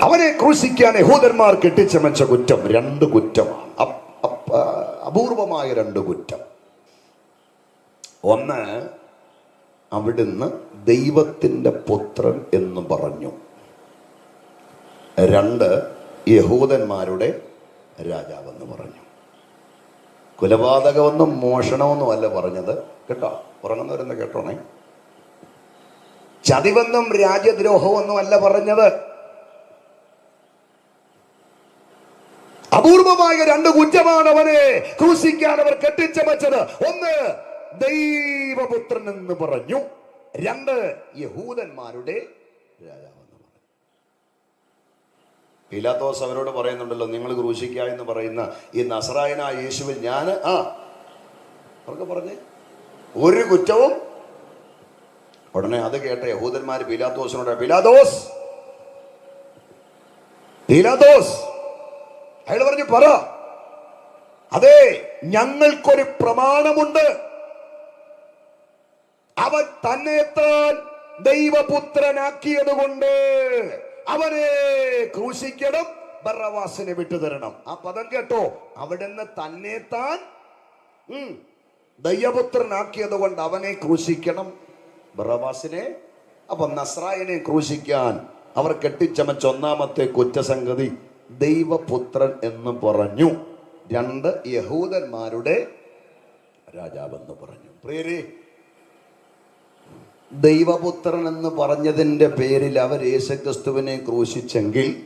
അവനെ ക്രൂശിക്കാൻ യഹൂദന്മാർ കെട്ടിച്ചമച്ച കുറ്റം രണ്ട് കുറ്റമാണ്. അപ്- അപ്- അപൂർവമായ രണ്ട് കുറ്റം. ഒന്ന് അവിടുന്ന് ദൈവത്തിന്റെ പുത്രൻ എന്ന് പറഞ്ഞു. രണ്ട് യഹൂദന്മാരുടെ രാജാവെന്ന് പറഞ്ഞു. കുലപാതകമെന്നും മോഷണമെന്നും അല്ല പറഞ്ഞത്. കേട്ടോ? ഉറങ്ങുന്നവരെന്ന് കേട്ടോണേ. ചതിവെന്നും രാജ്യദ്രോഹമെന്നും അല്ല പറഞ്ഞത്. അപൂർവമായ രണ്ട് കുറ്റമാണ് അവനെ ക്രൂശിക്കാൻ അവർ കെട്ടിച്ചമച്ചത് ഒന്ന് ദൈവപുത്രൻ എന്ന് പറഞ്ഞു. രണ്ട് യഹൂദന്മാരുടെ രാജാവെന്ന് പറഞ്ഞു. പീലാത്തോസ് അവരോട് പറയുന്നുണ്ടല്ലോ നിങ്ങൾ ക്രൂശിക്ക എന്ന് പറയുന്ന ഈ നസറായന യേശുവിൽ ഞാൻ ആ. അവർക്ക് പറഞ്ഞേ ഒരു കുറ്റവും ഉടനെ അത് കേട്ട യഹൂദന്മാർ പീലാത്തോസിനോട് പീലാത്തോസ് പീലാത്തോസ് അയാൾ പറഞ്ഞു പറ. അതെ ഞങ്ങൾക്കൊരു പ്രമാണമുണ്ട്. അവൻ തന്നെ താൻ ദൈവപുത്രനാക്കിയതുകൊണ്ട് അവനെ ക്രൂശിക്കണം ബറവാസിനെ വിട്ടുതരണം. ആ പദം കേട്ടോ. അവിടുന്ന് തന്നെ താൻ ഉം, ദൈവപുത്രനാക്കിയത് കൊണ്ട് അവനെ ക്രൂശിക്കണം ബറവാസിനെ അപ്പൊ നസ്രായനെ ക്രൂശിക്കാൻ. അവർ കെട്ടിച്ചമച്ച ഒന്നാമത്തെ കുറ്റസംഗതി. ദൈവപുത്രൻ എന്ന് പറഞ്ഞു. രണ്ട് യഹൂദന്മാരുടെ രാജാവെന്ന് പറഞ്ഞു. പ്രിയരേ ദൈവപുത്രൻ എന്ന് പറഞ്ഞതിന്റെ പേരിൽ അവർ യേശുക്രിസ്തുവിനെ ക്രൂശിച്ചെങ്കിൽ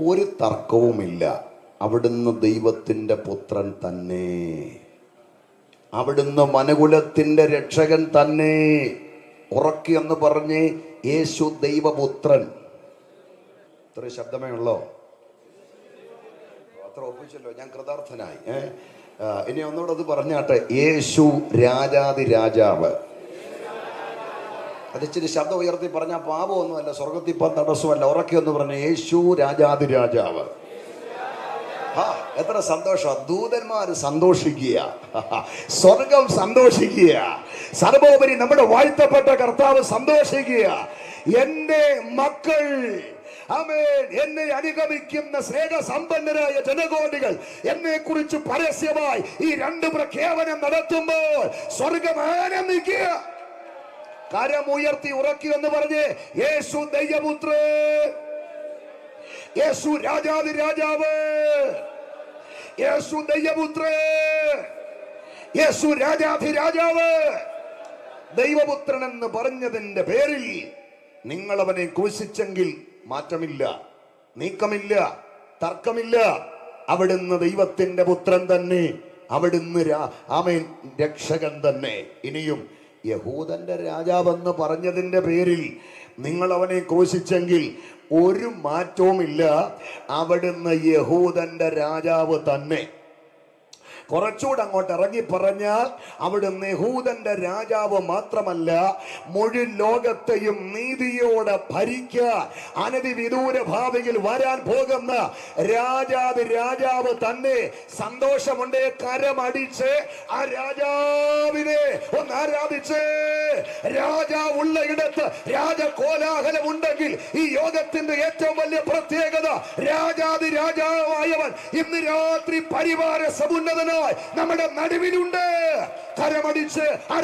ഒരു തർക്കവുമില്ല. അവിടുന്ന് ദൈവത്തിന്റെ പുത്രൻ തന്നെ. അവിടുന്ന് മനുകുലത്തിന്റെ രക്ഷകൻ തന്നെ. ഉറക്കി എന്ന് പറഞ്ഞ് യേശു ദൈവപുത്രൻ. ഇത്ര ശബ്ദമേ ഉള്ളോ? അത്ര ഒപ്പിച്ചല്ലോ ഞാൻ കൃതാർത്ഥനായി ഇനി ഒന്നുകൂടെ അത് പറഞ്ഞാട്ടെ യേശു രാജാതി രാജാവ്. അത് ഇച്ചിരി ശബ്ദം ഉയർത്തി പറഞ്ഞാൽ പാപമൊന്നുമല്ല സ്വർഗത്തിൽ ഇപ്പം തടസ്സമല്ല ഉറക്കി എന്ന് പറഞ്ഞ യേശു രാജാതി രാജാവ്. ആ എത്ര സന്തോഷം. ദൂതന്മാർ സന്തോഷിക്കുക. സ്വർഗം സന്തോഷിക്കുക. സർവോപരി നമ്മുടെ വാഴ്ത്തപ്പെട്ട കർത്താവ് സന്തോഷിക്കുക. എന്റെ മക്കൾ ആമേൻ. എന്നെ അനുഗമിക്കുന്ന സ്നേഹസമ്പന്നരായ ജനകോടികൾ എന്നെ കുറിച്ച് പരസ്യമായി ഈ രണ്ട് പ്രഖ്യാപനം നടത്തുമ്പോൾ സ്വർഗം ആനന്ദിക്കുക. കരം ഉയർത്തി ഉറക്കി എന്ന് പറഞ്ഞ് യേശു ദൈവപുത്രേ യേശു രാജാതി രാജാവ് യേശു ദൈവപുത്രേ യേശു രാജാധി രാജാവ്. ദൈവപുത്രൻ എന്ന് പറഞ്ഞതിന്റെ പേരിൽ നിങ്ങൾ അവനെ ക്രൂശിച്ചെങ്കിൽ മാറ്റമില്ല നീക്കമില്ല തർക്കമില്ല. അവിടുന്ന് ദൈവത്തിന്റെ പുത്രൻ തന്നെ അവിടുന്ന് ആമേൻ രക്ഷകൻ തന്നെ. ഇനിയും യഹൂദന്റെ രാജാവെന്ന് പറഞ്ഞതിന്റെ പേരിൽ നിങ്ങൾ അവനെ ക്രൂശിച്ചെങ്കിൽ ഒരു മാറ്റവുമില്ല. അവിടുന്ന് യഹൂദന്റെ രാജാവ് തന്നെ. കുറച്ചുകൂടെ അങ്ങോട്ട് ഇറങ്ങി പറഞ്ഞാൽ അവിടെ യഹൂദന്റെ രാജാവ് മാത്രമല്ല മുഴുവൻ ലോകത്തെയും നീതിയോടെ ഭരിക്കാൻ അനധി വിദൂര ഭാവിയിൽ വരാൻ പോകുന്ന രാജാവ് രാജാവ് തന്നെ സന്തോഷമുണ്ട് കരമടിച്ച് ആ രാജാവിനെ ഒന്ന് ആരാധിച്ച്. രാജാവുള്ള ഇടത്ത് രാജകോലാഹലം ഉണ്ടെങ്കിൽ ഈ യോഗത്തിന്റെ ഏറ്റവും വലിയ പ്രത്യേകത രാജാതി രാജാവായവൻ. ഇന്ന് രാത്രി പരിവാര നമ്മുടെ നടുവിലുണ്ട്. കരമടിച്ച് ആ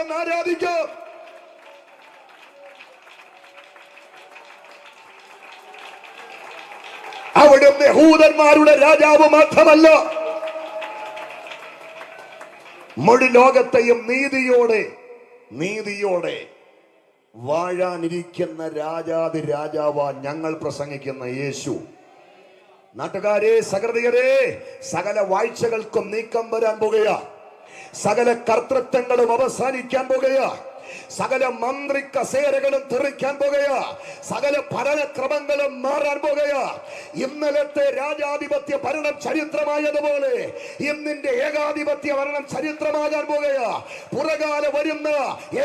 ഒന്ന് ആരാധിക്കും. അവിടുന്ന് യഹൂദന്മാരുടെ രാജാവ് മാത്രമല്ല മുഴു ലോകത്തെയും നീതിയോടെ നീതിയോടെ വാഴാനിരിക്കുന്ന രാജാതി രാജാവാ ഞങ്ങൾ പ്രസംഗിക്കുന്ന യേശു. നാട്ടുകാരെ സകൃതികരെ സകല വാഴ്ചകൾക്കും നീക്കം വരാൻ പോകുക. സകല കർത്തൃത്വങ്ങളും അവസാനിക്കാൻ പോകുക. സകല മന്ത്രി കസേരകളും തെറിക്കാൻ പോകുക. സകല ഭരണക്രമങ്ങളും മാറാൻ പോകുക. ഇന്നലത്തെ രാജാധിപത്യ ഭരണം ചരിത്രമായതുപോലെ ഇന്നിന്റെ ഏകാധിപത്യ ഭരണം ചരിത്രമാകാൻ പോകുക. പുറകാല വരുന്ന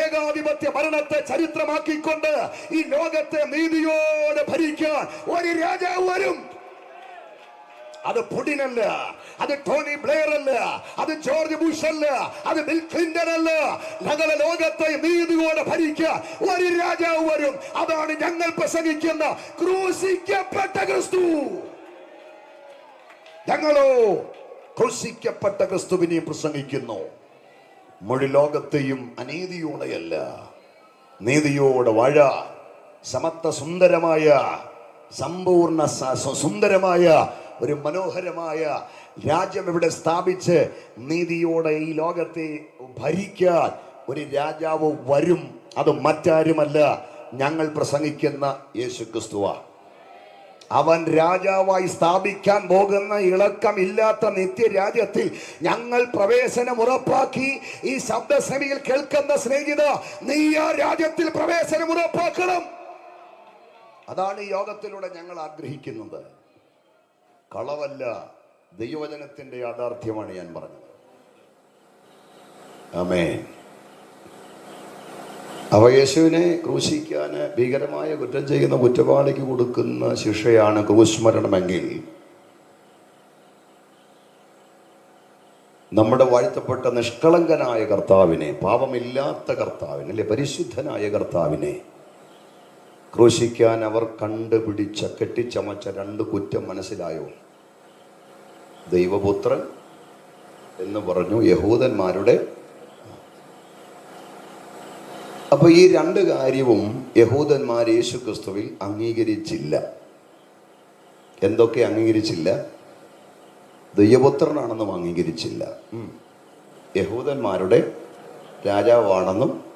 ഏകാധിപത്യ ഭരണത്തെ ചരിത്രമാക്കിക്കൊണ്ട് ഈ ലോകത്തെ നീതിയോടെ ഭരിക്കാൻ ഒരു രാജാവ് വരും. അത് പുടിനല്ല അത് ടോണി ബ്ലെയർ അല്ല അത് ജോർജ് ബുഷ് അല്ല അത് ബിൽ ക്ലിന്റൺ അല്ല. ഞങ്ങളെ ലോകത്തെ നീതിയോടെ ഭരിക്കുക ഒരു രാജാവ് വരും. അതാണ് ഞങ്ങൾ പ്രസംഗിക്കുന്ന ക്രൂശിക്കപ്പെട്ട ക്രിസ്തു. ഞങ്ങളോ ക്രൂശിക്കപ്പെട്ട ക്രിസ്തുവിനെ പ്രസംഗിക്കുന്നു. മൊഴി ലോകത്തെയും അനീതിയോടെയല്ല. നീതിയോടെ വാഴ സമത്വ സുന്ദരമായ സമ്പൂർണ സുന്ദരമായ ഒരു മനോഹരമായ രാജ്യം ഇവിടെ സ്ഥാപിച്ച് നീതിയോടെ ഈ ലോകത്തെ ഭരിക്കാൻ ഒരു രാജാവ് വരും. അത് മറ്റാരുമല്ല ഞങ്ങൾ പ്രസംഗിക്കുന്ന യേശു ക്രിസ്തുവാണ് അവൻ രാജാവായി സ്ഥാപിക്കാൻ പോകുന്ന ഇളക്കമില്ലാത്ത നിത്യരാജ്യത്തിൽ ഞങ്ങൾ പ്രവേശനം ഉറപ്പാക്കി. ഈ ശബ്ദശ്രമിയിൽ കേൾക്കുന്ന സ്നേഹിത നീ ആ രാജ്യത്തിൽ പ്രവേശനം ഉറപ്പാക്കണം. അതാണ് ഈ യോഗത്തിലൂടെ ഞങ്ങൾ ആഗ്രഹിക്കുന്നത്. കളവല്ല ദൈവവചനത്തിന്റെ യാഥാർത്ഥ്യമാണ് ഞാൻ പറഞ്ഞത്. ആമേൻ. അവ യേശുവിനെ ക്രൂശിക്കാൻ ഭീകരമായ കുറ്റം ചെയ്യുന്ന കുറ്റവാളിക്ക് കൊടുക്കുന്ന ശിക്ഷയാണ് ക്രൂസ്മരണമെങ്കിൽ നമ്മുടെ വാഴ്ത്തപ്പെട്ട നിഷ്കളങ്കനായ കർത്താവിനെ പാപമില്ലാത്ത കർത്താവിനെ അല്ലെ പരിശുദ്ധനായ കർത്താവിനെ ക്രൂശിക്കാൻ അവർ കണ്ടുപിടിച്ച കെട്ടിച്ചമച്ച രണ്ട് കുറ്റം മനസ്സിലായോ? ദൈവപുത്രൻ എന്ന് പറഞ്ഞു യഹൂദന്മാരുടെ അപ്പൊ ഈ രണ്ട് കാര്യവും യഹൂദന്മാർ യേശു ക്രിസ്തുവിൽ അംഗീകരിച്ചില്ല. എന്തൊക്കെ അംഗീകരിച്ചില്ല? ദൈവപുത്രനാണെന്നും അംഗീകരിച്ചില്ല. യഹൂദന്മാരുടെ രാജാവാണെന്നും